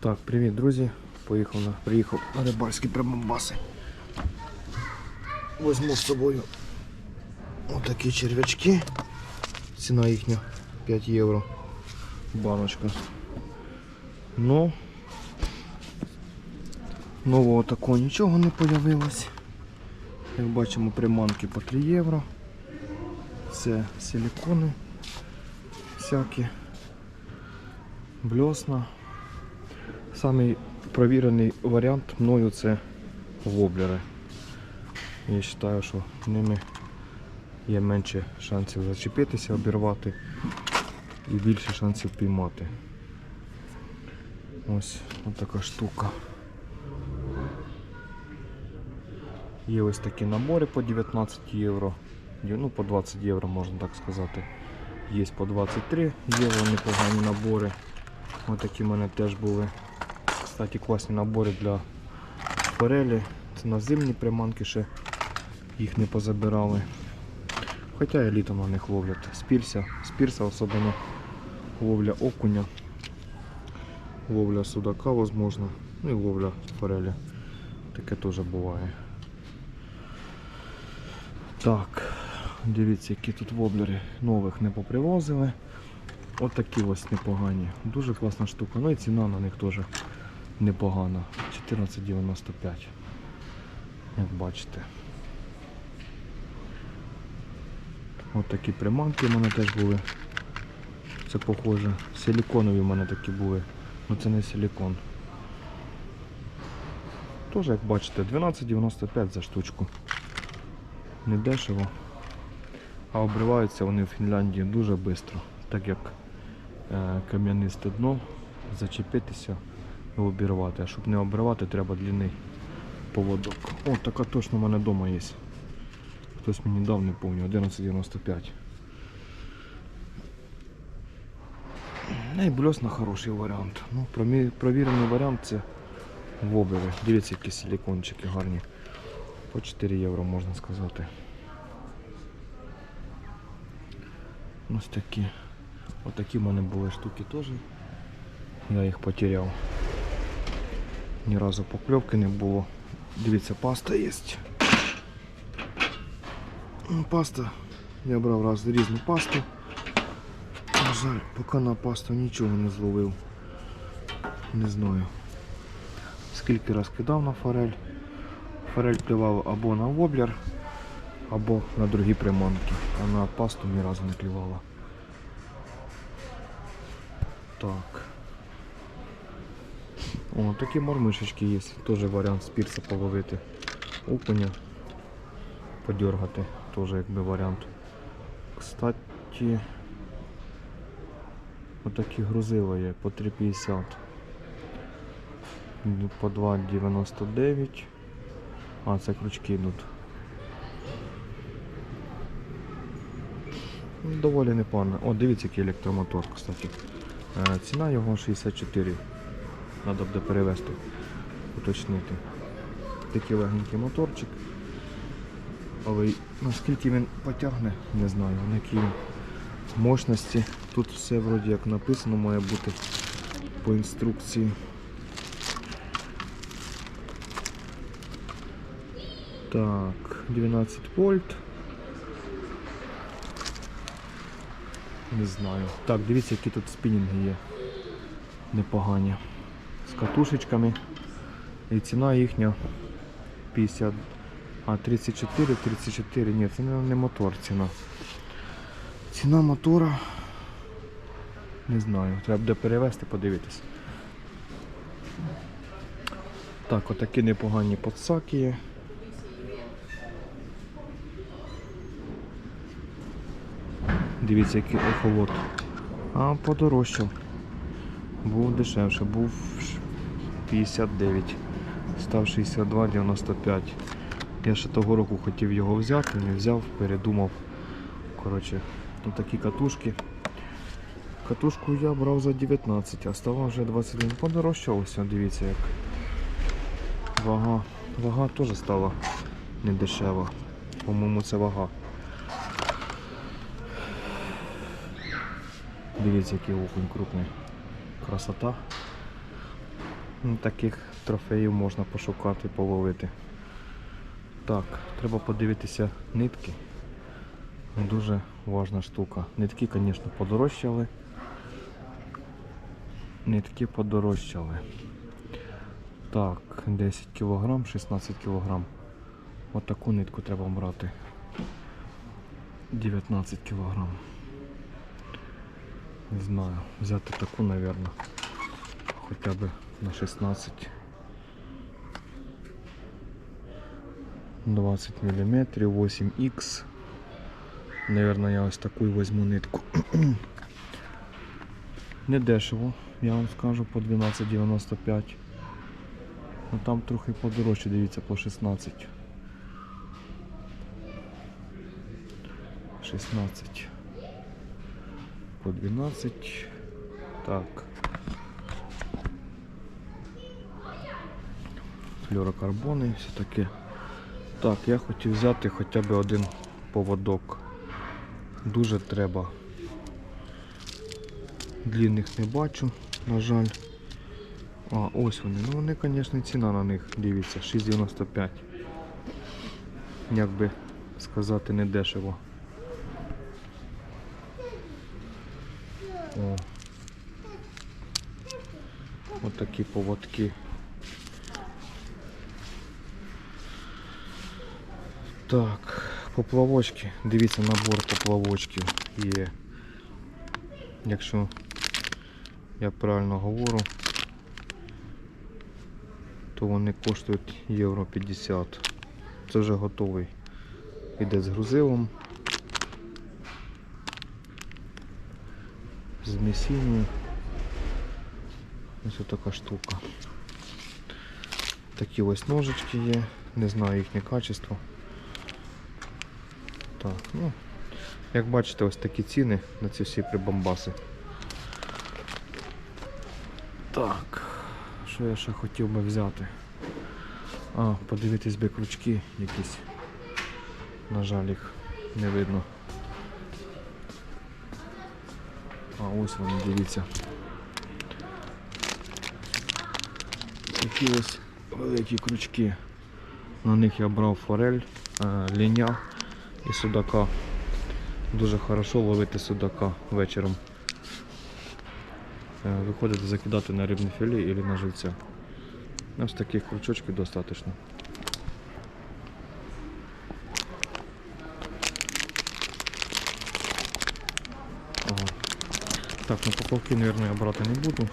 Так, привіт, друзі. Поїхав на, приїхав на рибальські прибамбаси. Возьму з собою отакі черв'ячки. Ціна їхня 5 євро. Баночка. Ну, нового такого нічого не появилось. Як бачимо, приманки по 3 євро. Це силикони всякі. Бльосна. Самий провірений варіант мною це воблери. Я вважаю, що ними є менше шансів зачепитися, обірвати і більше шансів піймати. Ось така штука. Є ось такі набори по 19 євро. Ну, по 20 євро можна так сказати. Є по 23 євро непогані набори. Ось такі в мене теж були. Кстати, класні набори для форелі. Це на зимні приманки ще їх не позабирали. Хоча і літом на них ловлять. Спірся, спірса особливо ловля окуня, ловля судака, возможно, ну і ловля форелі. Таке теж буває. Так, дивіться, які тут воблери нових не попривозили. От такі ось непогані. Дуже класна штука. Ну і ціна на них теж непогана. 14,95. Як бачите. От такі приманки в мене теж були. Це похоже. Силіконові в мене такі були. Ну це не силікон. Теж, як бачите, 12,95 за штучку. Не дешево. А обриваються вони в Фінляндії дуже швидко, так як е, кам'янисте дно, зачепитися і обірвати. А щоб не обривати, треба длинний поводок. О, така точно в мене вдома є. Хтось мені дав, не пам'ятаю, 11,95. Ну і бльосна хороший варіант. Ну, провірений варіант це воблери. Дивіться, які силікончики гарні. По 4 євро можна сказати. Ось такі. Отакі в мене були штуки теж. Я їх потеряв. Ні разу покльовки не було. Дивіться, паста є. Ну, Паста. Я брав раз різну пасту. На жаль, поки на пасту нічого не зловив. Не знаю. Скільки раз кидав на форель. Форель клював або на воблер, або на другі приманки. А на пасту ні разу не клювала. Так. О, такі мормишечки є. Теж варіант з пірса половити. Окуня. Подергати. Теж якби варіант. Кстати. Отакі грузила є по 3,50. Ну, По 2,99. А, це крючки йдуть. Доволі непогано. О, дивіться, який електромотор, кстати. Е, Ціна його 64. Треба буде перевести, уточнити. Такий легенький моторчик. Але наскільки він потягне, не знаю, на якій мощності. Тут все вроді як написано має бути по інструкції. Так, 12 вольт. Не знаю. Так, дивіться, які тут спінінги є. Непогані. З катушечками. І ціна їхня 50. А, 34, 34. Ні, це не, мотор ціна. Ціна мотора. Не знаю. Треба буде перевести, подивитись. Так, отакі непогані подсаки є. Дивіться, який ехолот. А подорожчав. Був дешевше, був 59, став 62,95. Я ще того року хотів його взяти, не взяв, передумав. Коротше, тут такі катушки. Катушку я брав за 19, а стала вже 21. Подорожчалося, дивіться як. Вага. Вага теж стала недешева. По-моєму, це вага. Дивіться, який окунь крупний. Красота. Ну, Таких трофеїв можна пошукати, половити. Так, треба подивитися нитки. Дуже важна штука. Нитки, звісно, подорожчали. Нитки подорожчали. Так, 10 кг, 16 кг. От нитку треба брати. 19 кг. Не знаю, взяти таку, напевно. Хоча б на 16. 20 мм, 8х. Наверное, я ось таку і візьму нитку. Не дешево, я вам скажу, по 12,95. Ну там трохи подорожче, дивіться, по 16. 16. По 12. Так. Флюорокарбони, все таке. Так, я хотів взяти хоча б один поводок. Дуже треба. Длінних не бачу, на жаль. А, ось вони. Ну вони, звісно, ціна на них, дивіться, 6,95. Як би сказати, не дешево. О. Ось такі поводки. Так, поплавочки. Дивіться, набор поплавочків є. Якщо я правильно говорю, то вони коштують євро 50. Це вже готовий. Іде з грузилом. З місінню. Ось така штука. Такі ось ножички є, не знаю їхнє качество. Так, ну, як бачите, ось такі ціни на ці всі прибамбаси. Так, що я ще хотів би взяти? А, подивитись би крючки якісь. На жаль, їх не видно. А ось вони, дивіться. Такі ось великі крючки. На них я брав форель, е, ліня і судака. Дуже хорошо ловити судака вечором. Е, Виходити закидати на рибне філе або на живця. Ось таких крючочків достатньо. Так, ну поплавки, я брати не буду.